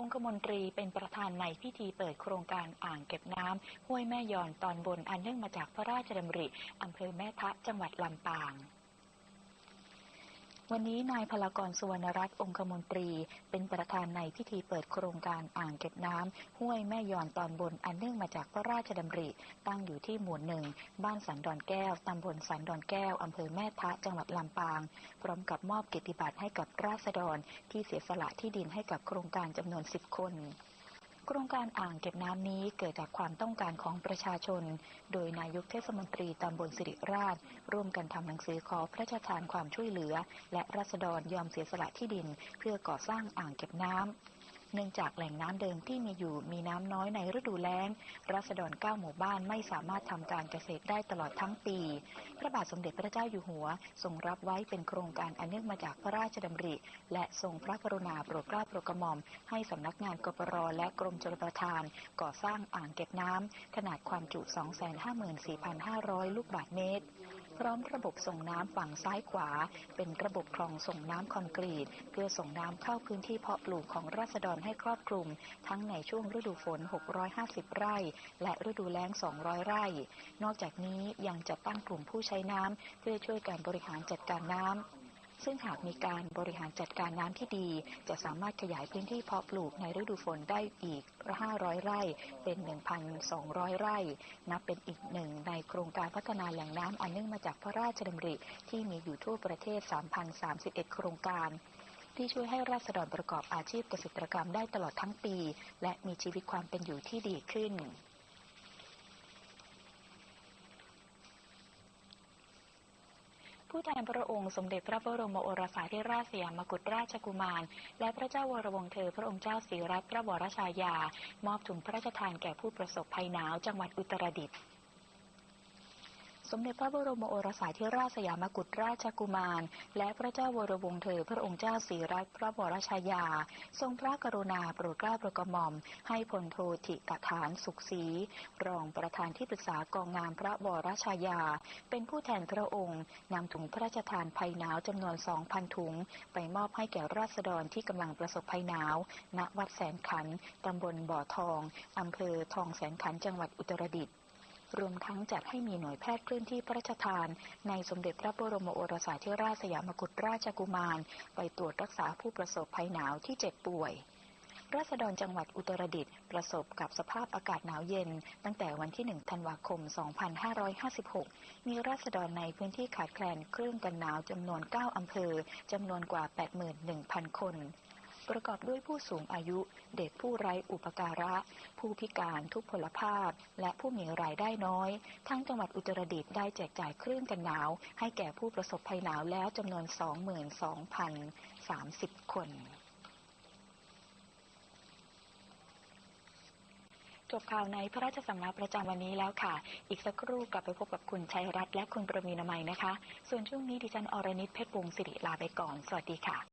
องคมนตรีเป็นประธานในพิธีเปิดโครงการอ่างเก็บน้ำห้วยแม่ยอนตอนบนอันเนื่องมาจากพระราชดำริอำเภอแม่ทะจังหวัดลำปาง วันนี้นายพลากรสุวรรณรัตน์องคมนตรี เป็นประธานในพิธีเปิดโครงการอ่างเก็บน้ำห้วยแม่ยอนตอนบนอันเนื่องมาจากพระราชดำริ ตั้งอยู่ที่หมู่หนึ่ง บ้านสันดอนแก้วตำบลสันดอนแก้วอำเภอแม่ทะจังหวัดลำปาง พร้อมกับมอบเกียรติบัตรให้กับราษฎรที่เสียสละที่ดินให้กับโครงการจำนวน10คน ครงการอ่างเก็บน้ำนี้เกิดจากความต้องการของประชาชน โดยนายกเทศมนตรีตำบลสิริราช ร่วมกันทำหนังสือขอพระราชทานความช่วยเหลือ และรัษฎรยอมเสียสละที่ดิน เพื่อก่อสร้างอ่างเก็บน้ำ เนื่องจากแหล่งน้ำเดิมที่มีอยู่มีน้ำน้อยในฤดูแล้ง รัษฎรเก้าหมู่บ้านไม่สามารถทำการเกษตรได้ตลอดทั้งปี พระบาทสมเด็จพระเจ้าอยู่หัว ทรงรับไว้เป็นโครงการอันเนื่องมาจากพระราชดำริ และทรงพระกรุณาโปรดเกล้าโปรดกระหม่อม ให้สำนักงานกปรและกรมชลประทาน ก่อสร้างอ่างเก็บน้ำขนาดความจุ 254,500 ลูกบาศก์เมตร พร้อมระบบส่งน้ำฝั่งซ้ายขวา เป็นระบบคลองส่งน้ำคอนกรีต เพื่อส่งน้ำเข้าพื้นที่เพาะปลูกของราษฎรให้ครอบคลุม ทั้งในช่วงฤดูฝน 650 ไร่ และฤดูแล้ง 200 ไร่ นอกจากนี้ยังจะตั้งกลุ่มผู้ใช้น้ำเพื่อช่วยการบริหารจัดการน้ำ ซึ่งหากมีการบริหารจัดการน้ำที่ดี จะสามารถขยายพื้นที่เพาะปลูกในฤดูฝนได้อีก 500 ไร่ เป็น 1,200 ไร่ นับเป็นอีกหนึ่งในโครงการพัฒนาแหล่งน้ำอันเนื่องมาจากพระราชดำริ ที่มีอยู่ทั่วประเทศ 3,031 โครงการ ที่ช่วยให้ราษฎรประกอบอาชีพเกษตรกรรมได้ตลอดทั้งปี และมีชีวิตความเป็นอยู่ที่ดีขึ้น ผู้แทนพระองค์สมเด็จพระบรมโอรสาธิราชสยามกุฎราชกุมาร และพระเจ้าวรวงศ์เธอพระองค์เจ้าศรีรัตนพระบรชายา มอบถุงพระราชทานแก่ผู้ประสบภัยหนาวจังหวัดอุตรดิตถ์ สมเด็จพระบรมโอรสาธิราชสยามกุฎราชกุมาร และพระเจ้าวรวงศ์เธอพระองค์เจ้าศรีรัตนพระวรชายา ทรงพระกรุณาโปรดเกล้าโปรดกระหม่อม ให้พลโทธิกฐานสุขศรีรองประธานที่ปรึกษากองงามพระวรชายา เป็นผู้แทนพระองค์นำถุงพระราชทานภัยหนาวจำนวน 2,000 ถุง ไปมอบให้แก่ราษฎรที่กำลังประสบภัยหนาว ณวัดแสนขันตำบลบ่อทองอำเภอทองแสนขันจังหวัดอุตรดิตถ์ รวมทั้งจัดให้มีหน่วยแพทย์เคลื่อนที่พระราชทาน ในสมเด็จพระบรมโอรสาธิราชสยามกุฎราชกุมาร ไปตรวจรักษาผู้ประสบภัยหนาวที่เจ็บป่วยราษฎรจังหวัดอุตรดิตถ์ประสบกับสภาพอากาศหนาวเย็น ตั้งแต่วันที่ 1 ธันวาคม 2556 มีราษฎรในพื้นที่ขาดแคลนเครื่องกันหนาวจำนวน 9 อำเภอ จำนวนกว่า 81,000 คน ประกอบด้วยผู้สูงอายุ เด็กผู้ไร้อุปการะ ผู้พิการทุกพลภาพ และผู้มีรายได้น้อย ทั้งจังหวัดอุตรดิตถ์ได้แจกจ่ายเครื่องกันหนาว ให้แก่ผู้ประสบภัยหนาวแล้วจำนวน 22,030 คนจบข่าวในพระราชสำนักประจำวันนี้แล้วค่ะ อีกสักครู่กลับไปพบกับคุณชัยรัตน์และคุณประมีนามัยนะคะ ส่วนช่วงนี้ดิฉันอรณิตเพชรวงศิริลาไปก่อน สวัสดีค่ะ